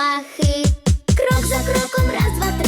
дітлахи. Крок за кроком, раз, два, три,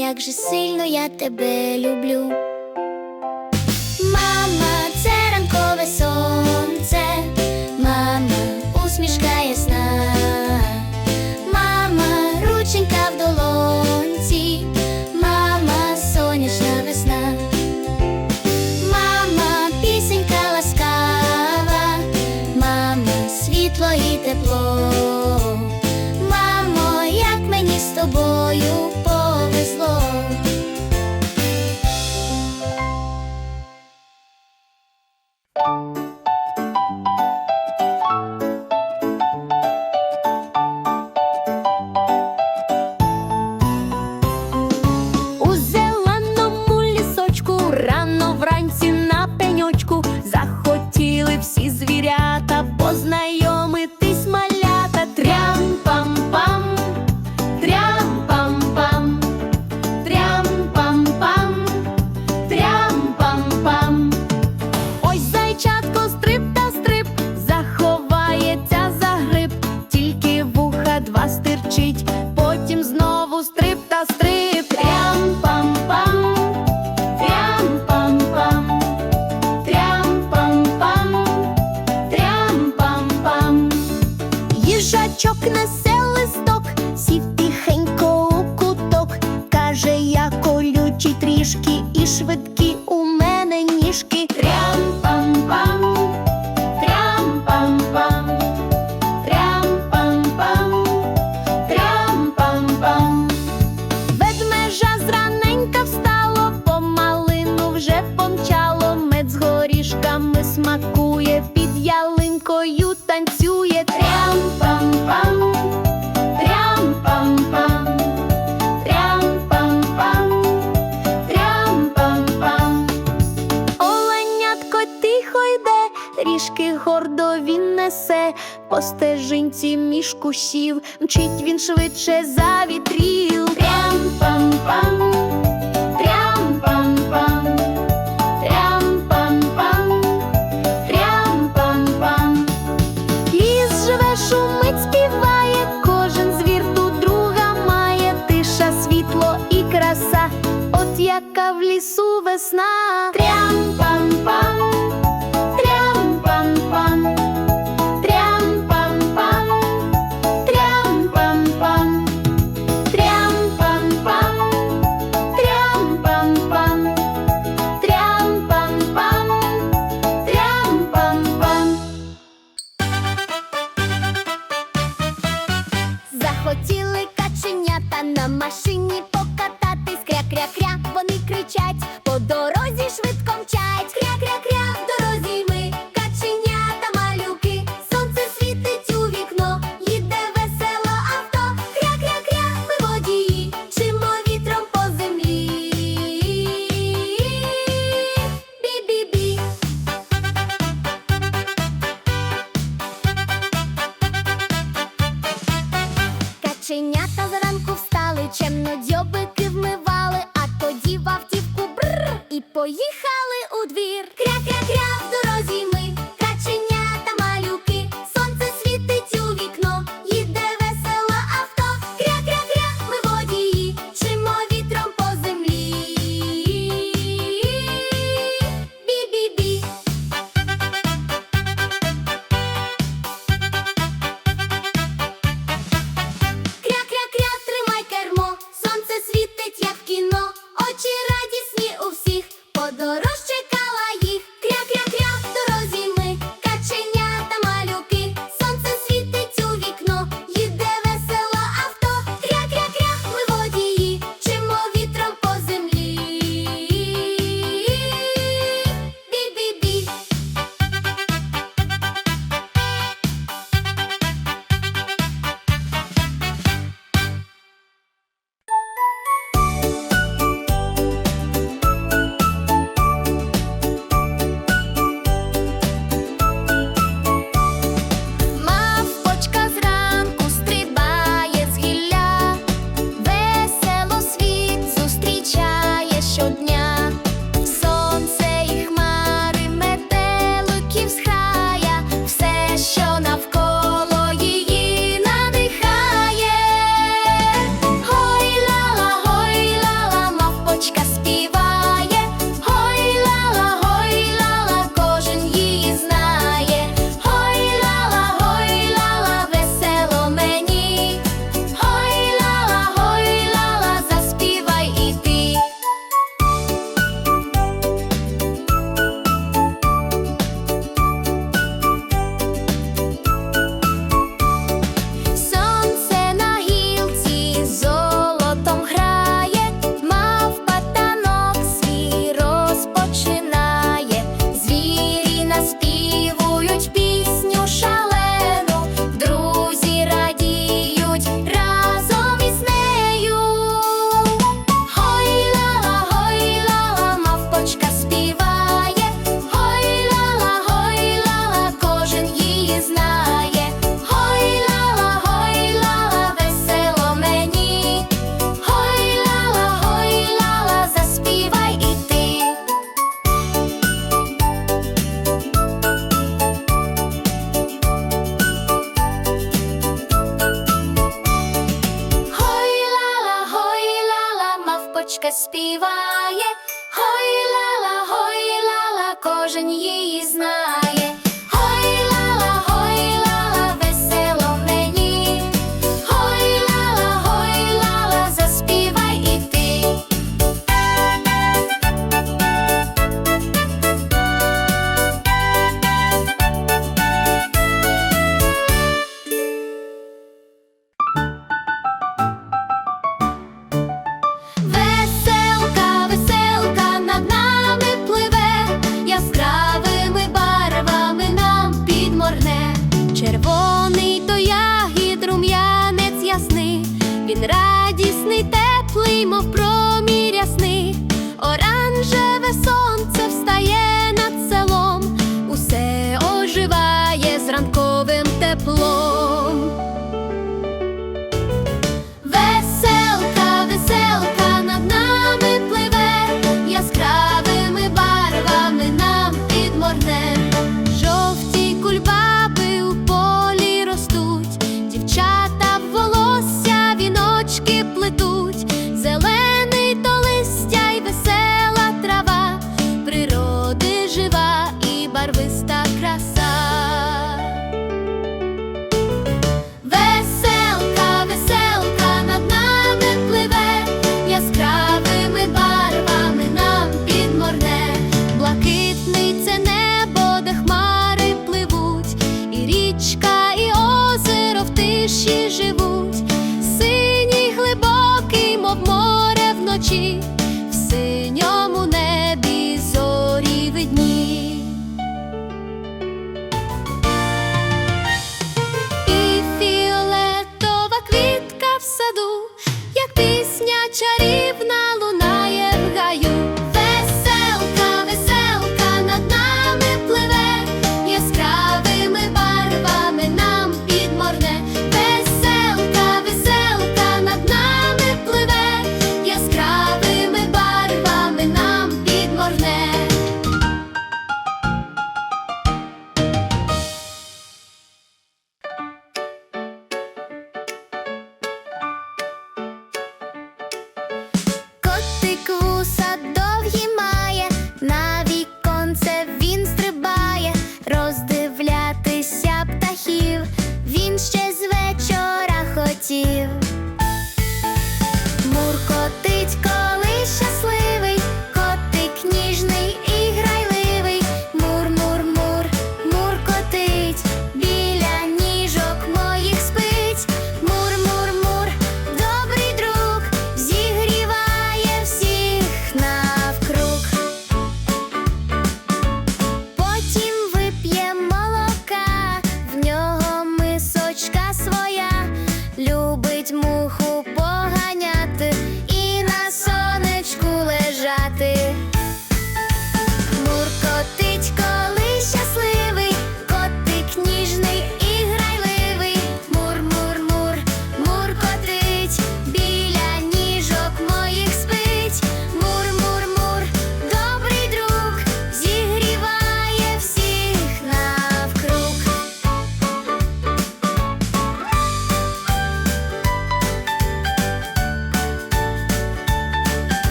як же сильно я тебе люблю. Мама, це ранкове сонце, мама, усмішка ясна, мама, рученька в долонці, мама, сонячна весна, мама, пісенька ласкава, мама, світло і тепло. стежинці між кущів, мчить він швидше за вітріл. Трям-пам-пам, трям-пам-пам, трям-пам-пам, живе, шумить, співає, кожен звір тут друга має, тиша, світло і краса, от яка в лісу весна. кожен її знає. Ніжний, теплий, мов промір ясний, оранжеве сонце встає над селом, усе оживає з ранковим теплом.